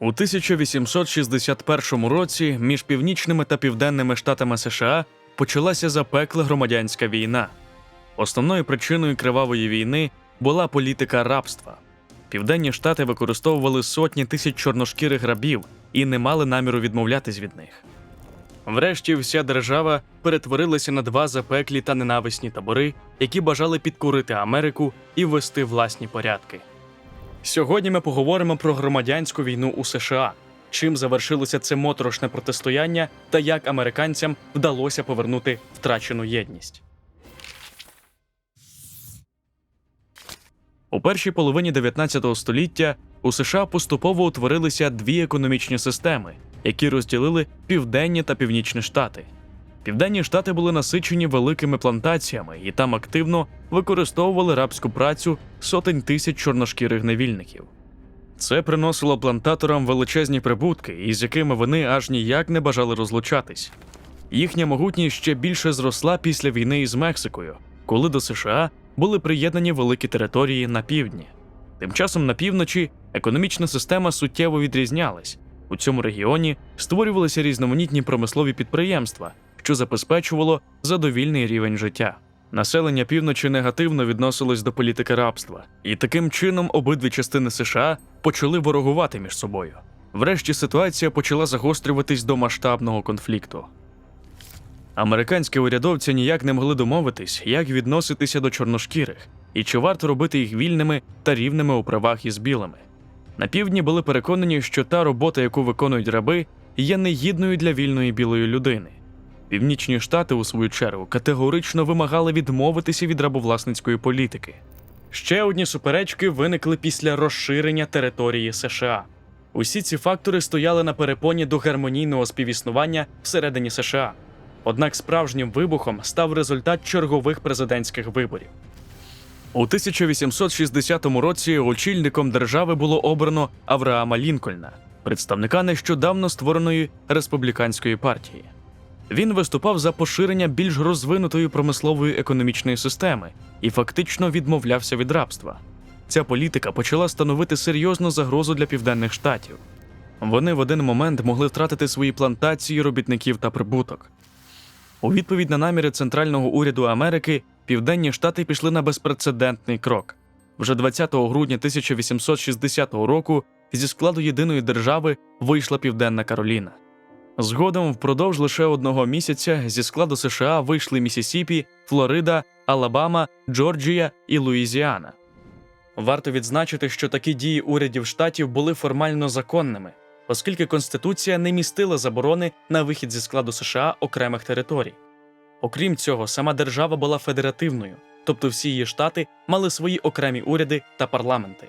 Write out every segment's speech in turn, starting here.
У 1861 році між північними та південними штатами США почалася запекла громадянська війна. Основною причиною кривавої війни була політика рабства. Південні штати використовували сотні тисяч чорношкірих рабів і не мали наміру відмовлятись від них. Врешті вся держава перетворилася на два запеклі та ненависні табори, які бажали підкорити Америку і ввести власні порядки. Сьогодні ми поговоримо про громадянську війну у США, чим завершилося це моторошне протистояння та як американцям вдалося повернути втрачену єдність. У першій половині 19 століття у США поступово утворилися дві економічні системи, які розділили південні та північні штати. Південні штати були насичені великими плантаціями і там активно використовували рабську працю сотень тисяч чорношкірих невільників. Це приносило плантаторам величезні прибутки, із якими вони аж ніяк не бажали розлучатись. Їхня могутність ще більше зросла після війни із Мексикою, коли до США були приєднані великі території на півдні. Тим часом на півночі економічна система суттєво відрізнялась. У цьому регіоні створювалися різноманітні промислові підприємства, що забезпечувало задовільний рівень життя. Населення півночі негативно відносилось до політики рабства, і таким чином обидві частини США почали ворогувати між собою. Врешті ситуація почала загострюватись до масштабного конфлікту. Американські урядовці ніяк не могли домовитись, як відноситися до чорношкірих, і чи варто робити їх вільними та рівними у правах із білими. На півдні були переконані, що та робота, яку виконують раби, є негідною для вільної білої людини. Північні штати, у свою чергу, категорично вимагали відмовитися від рабовласницької політики. Ще одні суперечки виникли після розширення території США. Усі ці фактори стояли на перепоні до гармонійного співіснування всередині США. Однак справжнім вибухом став результат чергових президентських виборів. У 1860 році очільником держави було обрано Авраама Лінкольна, представника нещодавно створеної республіканської партії. Він виступав за поширення більш розвинутої промислової економічної системи і фактично відмовлявся від рабства. Ця політика почала становити серйозну загрозу для південних штатів. Вони в один момент могли втратити свої плантації робітників та прибуток. У відповідь на наміри центрального уряду Америки південні штати пішли на безпрецедентний крок. Вже 20 грудня 1860 року зі складу єдиної держави вийшла Південна Кароліна. Згодом, впродовж лише одного місяця, зі складу США вийшли Місісіпі, Флорида, Алабама, Джорджія і Луїзіана. Варто відзначити, що такі дії урядів штатів були формально законними, оскільки Конституція не містила заборони на вихід зі складу США окремих територій. Окрім цього, сама держава була федеративною, тобто всі її штати мали свої окремі уряди та парламенти.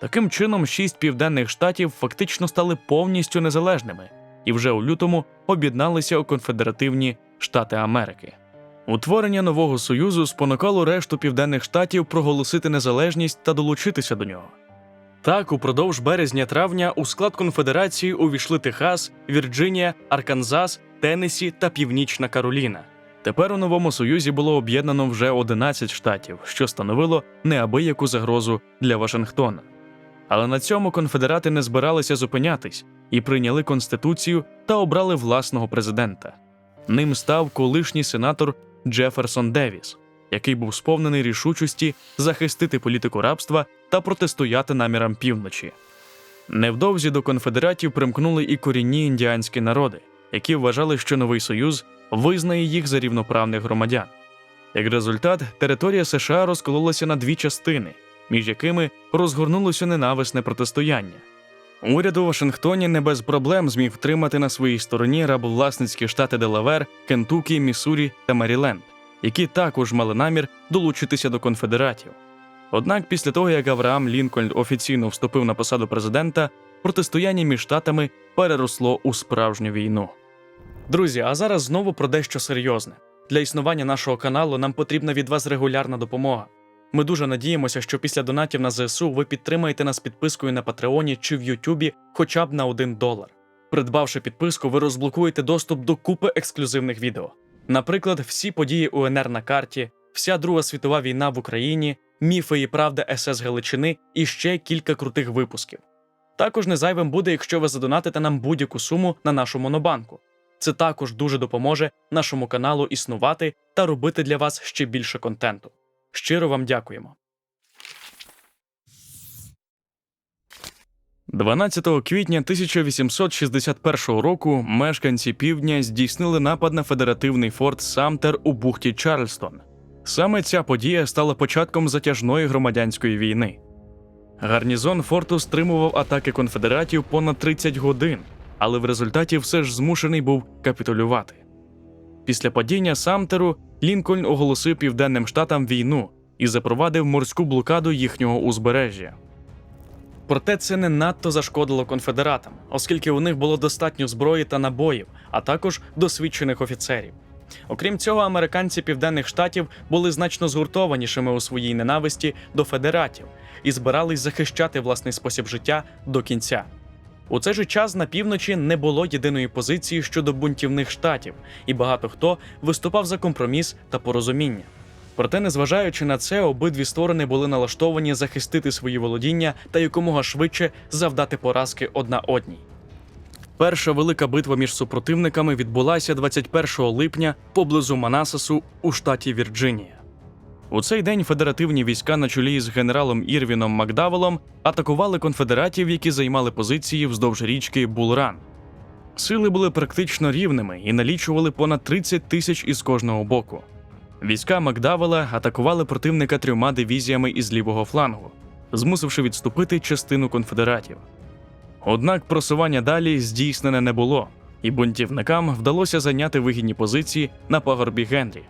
Таким чином, шість південних штатів фактично стали повністю незалежними і вже у лютому об'єдналися у конфедеративні Штати Америки. Утворення нового союзу спонукало решту південних штатів проголосити незалежність та долучитися до нього. Так, упродовж березня-травня у склад конфедерації увійшли Техас, Вірджинія, Арканзас, Теннессі та Північна Кароліна. Тепер у новому союзі було об'єднано вже 11 штатів, що становило неабияку загрозу для Вашингтона. Але на цьому конфедерати не збиралися зупинятись і прийняли конституцію та обрали власного президента. Ним став колишній сенатор Джеферсон Девіс, який був сповнений рішучості захистити політику рабства та протистояти намірам півночі. Невдовзі до конфедератів примкнули і корінні індіанські народи, які вважали, що новий союз визнає їх за рівноправних громадян. Як результат, територія США розкололася на дві частини, між якими розгорнулося ненависне протистояння. Уряд у Вашингтоні не без проблем зміг втримати на своїй стороні рабовласницькі штати Делавер, Кентукі, Міссурі та Меріленд, які також мали намір долучитися до конфедератів. Однак, після того, як Авраам Лінкольн офіційно вступив на посаду президента, протистояння між штатами переросло у справжню війну. Друзі, а зараз знову про дещо серйозне. Для існування нашого каналу нам потрібна від вас регулярна допомога. Ми дуже надіємося, що після донатів на ЗСУ ви підтримаєте нас підпискою на Патреоні чи в Ютубі хоча б на 1 долар. Придбавши підписку, ви розблокуєте доступ до купи ексклюзивних відео. Наприклад, всі події УНР на карті, вся Друга світова війна в Україні, міфи і правда СС Галичини і ще кілька крутих випусків. Також не зайвим буде, якщо ви задонатите нам будь-яку суму на нашу монобанку. Це також дуже допоможе нашому каналу існувати та робити для вас ще більше контенту. Щиро вам дякуємо. 12 квітня 1861 року мешканці півдня здійснили напад на федеративний форт Самтер у бухті Чарльстон. Саме ця подія стала початком затяжної громадянської війни. Гарнізон форту стримував атаки конфедератів понад 30 годин, але в результаті все ж змушений був капітулювати. Після падіння Самтеру Лінкольн оголосив південним штатам війну і запровадив морську блокаду їхнього узбережжя. Проте це не надто зашкодило конфедератам, оскільки у них було достатньо зброї та набоїв, а також досвідчених офіцерів. Окрім цього, американці південних штатів були значно згуртованішими у своїй ненависті до федератів і збирались захищати власний спосіб життя до кінця. У цей же час на півночі не було єдиної позиції щодо бунтівних штатів, і багато хто виступав за компроміс та порозуміння. Проте, незважаючи на це, обидві сторони були налаштовані захистити свої володіння та якомога швидше завдати поразки одна одній. Перша велика битва між супротивниками відбулася 21 липня поблизу Манасасу у штаті Вірджинія. У цей день федеративні війська на чолі з генералом Ірвіном Макдавелом атакували конфедератів, які займали позиції вздовж річки Булран. Сили були практично рівними і налічували понад 30 тисяч із кожного боку. Війська Макдавела атакували противника трьома дивізіями із лівого флангу, змусивши відступити частину конфедератів. Однак просування далі здійснене не було, і бунтівникам вдалося зайняти вигідні позиції на пагорбі Генрі.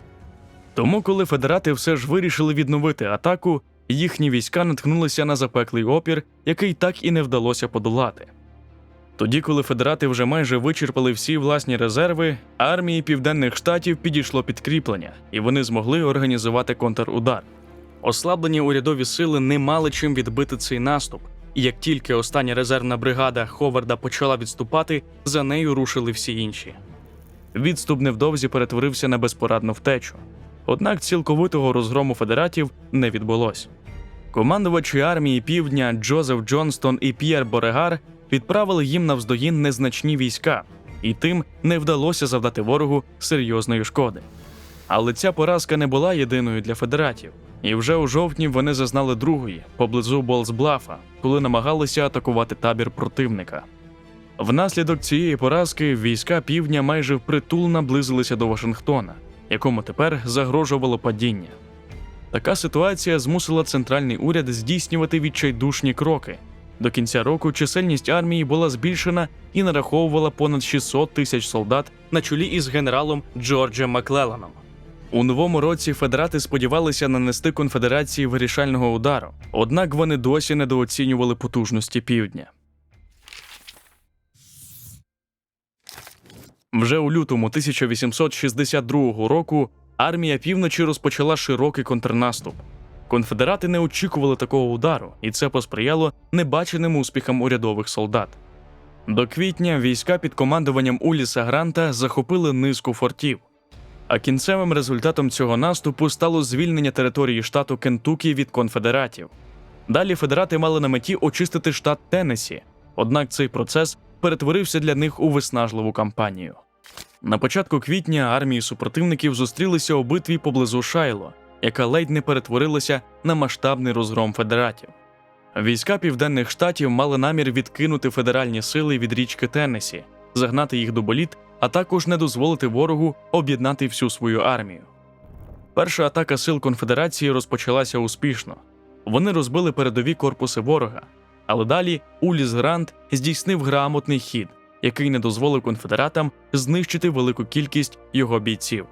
Тому, коли федерати все ж вирішили відновити атаку, їхні війська наткнулися на запеклий опір, який так і не вдалося подолати. Тоді, коли федерати вже майже вичерпали всі власні резерви, армії південних штатів підійшло підкріплення, і вони змогли організувати контрудар. Ослаблені урядові сили не мали чим відбити цей наступ, і як тільки остання резервна бригада Ховарда почала відступати, за нею рушили всі інші. Відступ невдовзі перетворився на безпорадну втечу. Однак цілковитого розгрому федератів не відбулось. Командувачі армії Півдня Джозеф Джонстон і П'єр Борегар відправили їм навздогін незначні війська, і тим не вдалося завдати ворогу серйозної шкоди. Але ця поразка не була єдиною для федератів, і вже у жовтні вони зазнали другої поблизу Болсблафа, коли намагалися атакувати табір противника. Внаслідок цієї поразки війська півдня майже впритул наблизилися до Вашингтона, якому тепер загрожувало падіння. Така ситуація змусила центральний уряд здійснювати відчайдушні кроки. До кінця року чисельність армії була збільшена і нараховувала понад 600 тисяч солдат на чолі із генералом Джорджем Маклеланом. У новому році федерати сподівалися нанести конфедерації вирішального удару, однак вони досі недооцінювали потужності півдня. Вже у лютому 1862 року армія півночі розпочала широкий контрнаступ. Конфедерати не очікували такого удару, і це посприяло небаченим успіхам урядових солдат. До квітня війська під командуванням Уліса Гранта захопили низку фортів. А кінцевим результатом цього наступу стало звільнення території штату Кентукі від конфедератів. Далі федерати мали на меті очистити штат Теннессі, однак цей процес перетворився для них у виснажливу кампанію. На початку квітня армії супротивників зустрілися у битві поблизу Шайло, яка ледь не перетворилася на масштабний розгром федератів. Війська південних штатів мали намір відкинути федеральні сили від річки Теннесі, загнати їх до боліт, а також не дозволити ворогу об'єднати всю свою армію. Перша атака сил конфедерації розпочалася успішно. Вони розбили передові корпуси ворога, але далі Уліс Грант здійснив грамотний хід, який не дозволив конфедератам знищити велику кількість його бійців.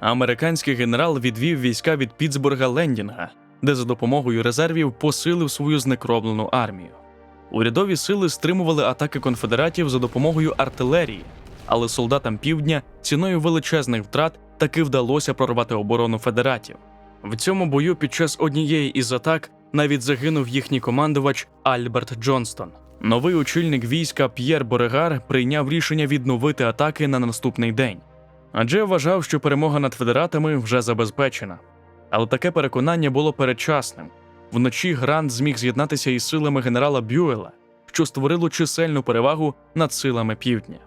Американський генерал відвів війська від Пітсбурга Лендінга, де за допомогою резервів посилив свою знекровлену армію. Урядові сили стримували атаки конфедератів за допомогою артилерії, але солдатам півдня ціною величезних втрат таки вдалося прорвати оборону федератів. В цьому бою під час однієї із атак навіть загинув їхній командувач Альберт Джонстон. Новий очільник війська П'єр Борегар прийняв рішення відновити атаки на наступний день, адже вважав, що перемога над федератами вже забезпечена. Але таке переконання було передчасним. Вночі Грант зміг з'єднатися із силами генерала Бюела, що створило чисельну перевагу над силами півдня.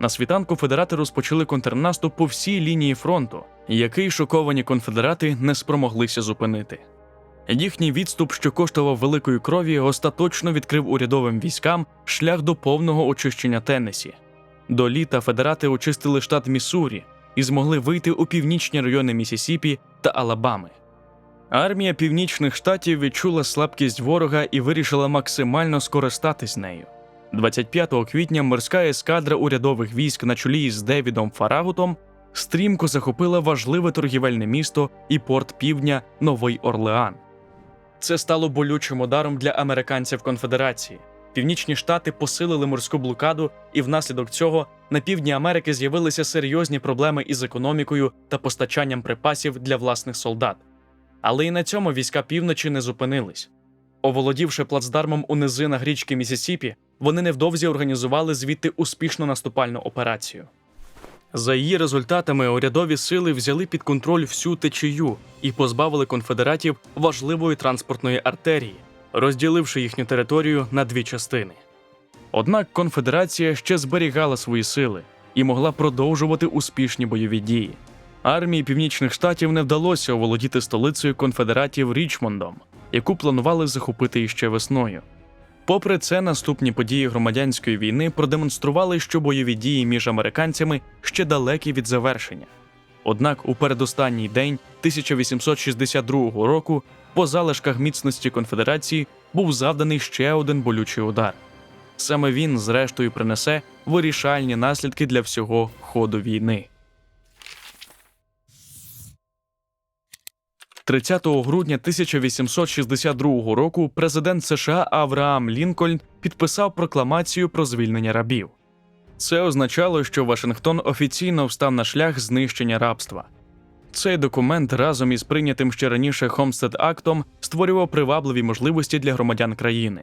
На світанку федерати розпочали контрнаступ по всій лінії фронту, який шоковані конфедерати не спромоглися зупинити. Їхній відступ, що коштував великої крові, остаточно відкрив урядовим військам шлях до повного очищення Теннесі. До літа федерати очистили штат Міссурі і змогли вийти у північні райони Місісіпі та Алабами. Армія північних штатів відчула слабкість ворога і вирішила максимально скористатись нею. 25 квітня морська ескадра урядових військ на чолі з Девідом Фарагутом стрімко захопила важливе торгівельне місто і порт півдня Новий Орлеан. Це стало болючим ударом для американців конфедерації. Північні штати посилили морську блокаду, і внаслідок цього на півдні Америки з'явилися серйозні проблеми із економікою та постачанням припасів для власних солдат. Але і на цьому війська півночі не зупинились. Оволодівши плацдармом у низинах річки Місісіпі, вони невдовзі організували звідти успішну наступальну операцію. За її результатами урядові сили взяли під контроль всю течію і позбавили конфедератів важливої транспортної артерії, розділивши їхню територію на дві частини. Однак конфедерація ще зберігала свої сили і могла продовжувати успішні бойові дії. Армії північних штатів не вдалося оволодіти столицею конфедератів Річмондом, яку планували захопити іще весною. Попри це, наступні події громадянської війни продемонстрували, що бойові дії між американцями ще далекі від завершення. Однак у передостанній день 1862 року по залишках міцності конфедерації був завданий ще один болючий удар. Саме він, зрештою, принесе вирішальні наслідки для всього ходу війни. 30 грудня 1862 року президент США Авраам Лінкольн підписав прокламацію про звільнення рабів. Це означало, що Вашингтон офіційно встав на шлях знищення рабства. Цей документ разом із прийнятим ще раніше Хомстед Актом створював привабливі можливості для громадян країни.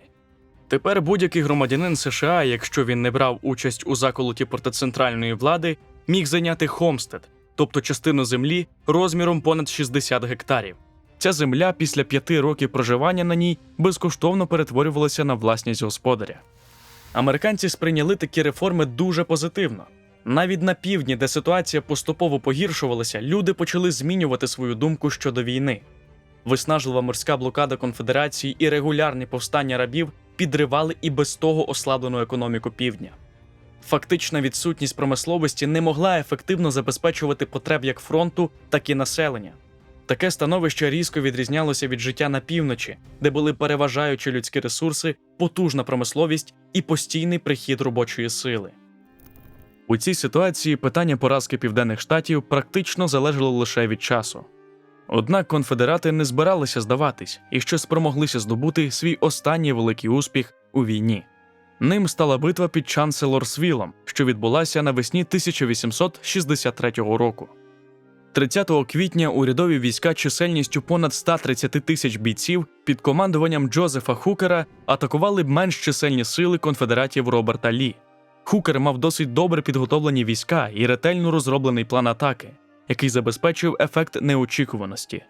Тепер будь-який громадянин США, якщо він не брав участь у заколоті проти центральної влади, міг зайняти Хомстед, тобто частину землі розміром понад 60 гектарів. Ця земля після п'яти років проживання на ній безкоштовно перетворювалася на власність господаря. Американці сприйняли такі реформи дуже позитивно. Навіть на півдні, де ситуація поступово погіршувалася, люди почали змінювати свою думку щодо війни. Виснажлива морська блокада конфедерації і регулярні повстання рабів підривали і без того ослаблену економіку півдня. Фактична відсутність промисловості не могла ефективно забезпечувати потреб як фронту, так і населення. Таке становище різко відрізнялося від життя на півночі, де були переважаючі людські ресурси, потужна промисловість і постійний прихід робочої сили. У цій ситуації питання поразки південних штатів практично залежало лише від часу. Однак конфедерати не збиралися здаватись і ще спромоглися здобути свій останній великий успіх у війні. Ним стала битва під Чанселорсвілом, що відбулася навесні 1863 року. 30 квітня урядові війська чисельністю понад 130 тисяч бійців під командуванням Джозефа Хукера атакували менш чисельні сили конфедератів Роберта Лі. Хукер мав досить добре підготовлені війська і ретельно розроблений план атаки, який забезпечив ефект неочікуваності.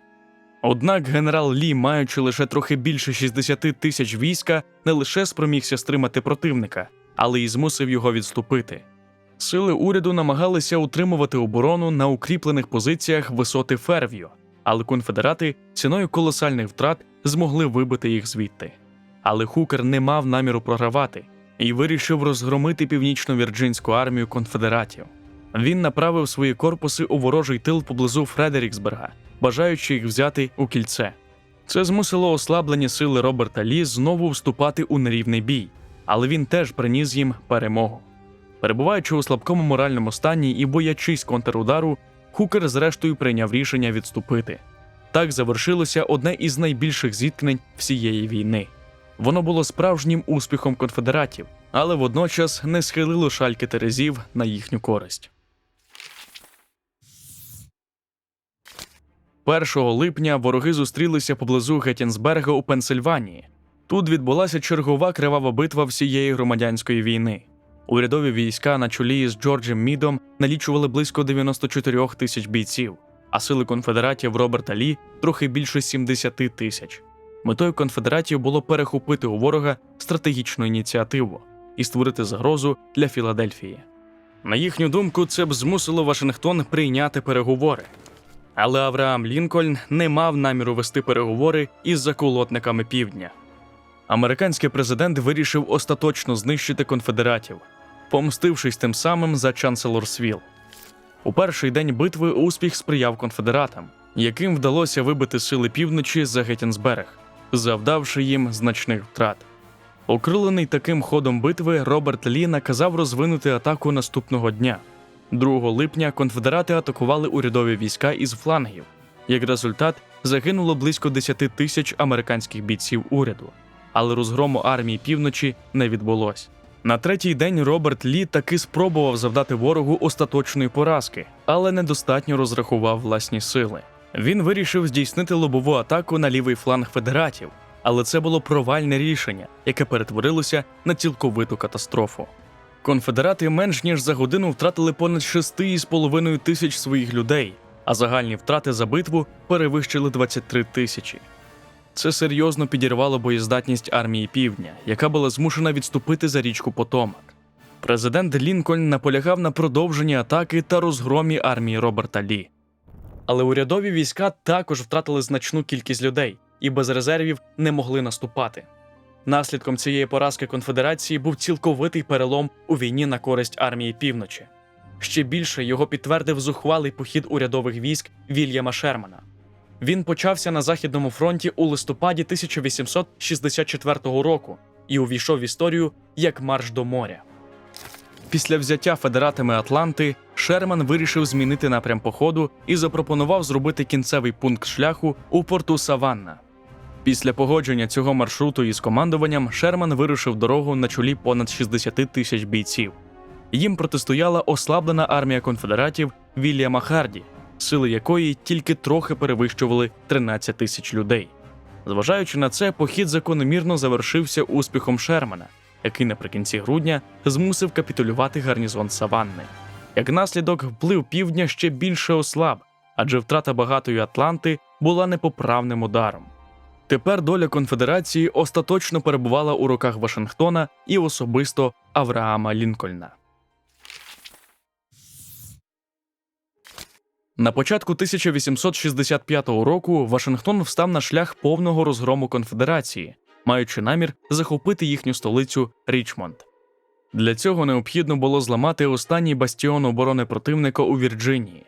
Однак генерал Лі, маючи лише трохи більше 60 тисяч війська, не лише спромігся стримати противника, але й змусив його відступити. Сили уряду намагалися утримувати оборону на укріплених позиціях висоти Ферв'ю, але конфедерати ціною колосальних втрат змогли вибити їх звідти. Але Хукер не мав наміру програвати і вирішив розгромити північно-вірджинську армію конфедератів. Він направив свої корпуси у ворожий тил поблизу Фредеріксберга, бажаючи їх взяти у кільце. Це змусило ослаблені сили Роберта Лі знову вступати у нерівний бій, але він теж приніс їм перемогу. Перебуваючи у слабкому моральному стані і боячись контрудару, Хукер зрештою прийняв рішення відступити. Так завершилося одне із найбільших зіткнень всієї війни. Воно було справжнім успіхом конфедератів, але водночас не схилило шальки терезів на їхню користь. 1 липня вороги зустрілися поблизу Геттінсберга у Пенсильванії. Тут відбулася чергова кривава битва всієї громадянської війни. Урядові війська на чолі з Джорджем Мідом налічували близько 94 тисяч бійців, а сили конфедератів Роберта Лі трохи більше 70 тисяч. Метою конфедератів було перехопити у ворога стратегічну ініціативу і створити загрозу для Філадельфії. На їхню думку, це б змусило Вашингтон прийняти переговори. Але Авраам Лінкольн не мав наміру вести переговори із заколотниками півдня. Американський президент вирішив остаточно знищити конфедератів, помстившись тим самим за Чанселорсвіл. У перший день битви успіх сприяв конфедератам, яким вдалося вибити сили півночі за Геттінсберег, завдавши їм значних втрат. Окрилений таким ходом битви, Роберт Лі наказав розвинути атаку наступного дня. 2 липня конфедерати атакували урядові війська із флангів. Як результат, загинуло близько 10 тисяч американських бійців уряду, але розгрому армії півночі не відбулось. На третій день Роберт Лі таки спробував завдати ворогу остаточної поразки, але недостатньо розрахував власні сили. Він вирішив здійснити лобову атаку на лівий фланг федератів, але це було провальне рішення, яке перетворилося на цілковиту катастрофу. Конфедерати менш ніж за годину втратили понад 6,5 тисяч своїх людей, а загальні втрати за битву перевищили 23 тисячі. Це серйозно підірвало боєздатність армії Півдня, яка була змушена відступити за річку Потомак. Президент Лінкольн наполягав на продовженні атаки та розгромі армії Роберта Лі. Але урядові війська також втратили значну кількість людей і без резервів не могли наступати. Наслідком цієї поразки конфедерації був цілковитий перелом у війні на користь армії півночі. Ще більше його підтвердив зухвалий похід урядових військ Вільяма Шермана. Він почався на Західному фронті у листопаді 1864 року і увійшов в історію як марш до моря. Після взяття федератами Атланти Шерман вирішив змінити напрям походу і запропонував зробити кінцевий пункт шляху у порту Саванна. Після погодження цього маршруту із командуванням Шерман вирушив дорогу на чолі понад 60 тисяч бійців. Їм протистояла ослаблена армія конфедератів Вільяма Харді, сили якої тільки трохи перевищували 13 тисяч людей. Зважаючи на це, похід закономірно завершився успіхом Шермана, який наприкінці грудня змусив капітулювати гарнізон Саванни. Як наслідок, вплив півдня ще більше ослаб, адже втрата багатої Атланти була непоправним ударом. Тепер доля конфедерації остаточно перебувала у руках Вашингтона і особисто Авраама Лінкольна. На початку 1865 року Вашингтон встав на шлях повного розгрому конфедерації, маючи намір захопити їхню столицю Річмонд. Для цього необхідно було зламати останній бастіон оборони противника у Вірджинії.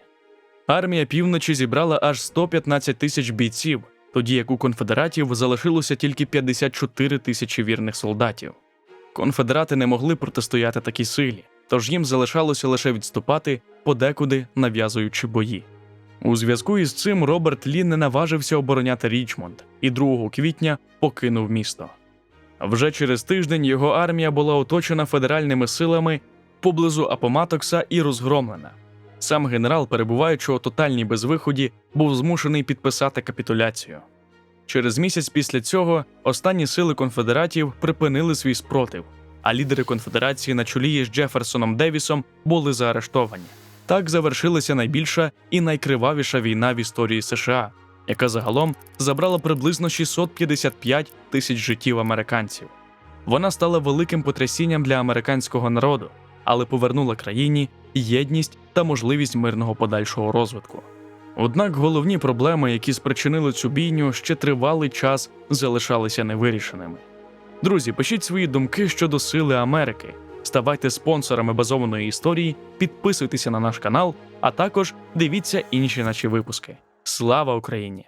Армія півночі зібрала аж 115 тисяч бійців, тоді як у конфедератів залишилося тільки 54 тисячі вірних солдатів. Конфедерати не могли протистояти такій силі, тож їм залишалося лише відступати, подекуди нав'язуючи бої. У зв'язку із цим Роберт Лі не наважився обороняти Річмонд і 2 квітня покинув місто. Вже через тиждень його армія була оточена федеральними силами поблизу Апоматокса і розгромлена. Сам генерал, перебуваючи у тотальній безвиході, був змушений підписати капітуляцію. Через місяць після цього останні сили конфедератів припинили свій спротив, а лідери конфедерації на чолі з Джеферсоном Девісом були заарештовані. Так завершилася найбільша і найкривавіша війна в історії США, яка загалом забрала приблизно 655 тисяч життів американців. Вона стала великим потрясінням для американського народу, але повернула країні єдність та можливість мирного подальшого розвитку. Однак головні проблеми, які спричинили цю бійню, ще тривалий час залишалися невирішеними. Друзі, пишіть свої думки щодо сили Америки, ставайте спонсорами базованої історії, підписуйтеся на наш канал, а також дивіться інші наші випуски. Слава Україні!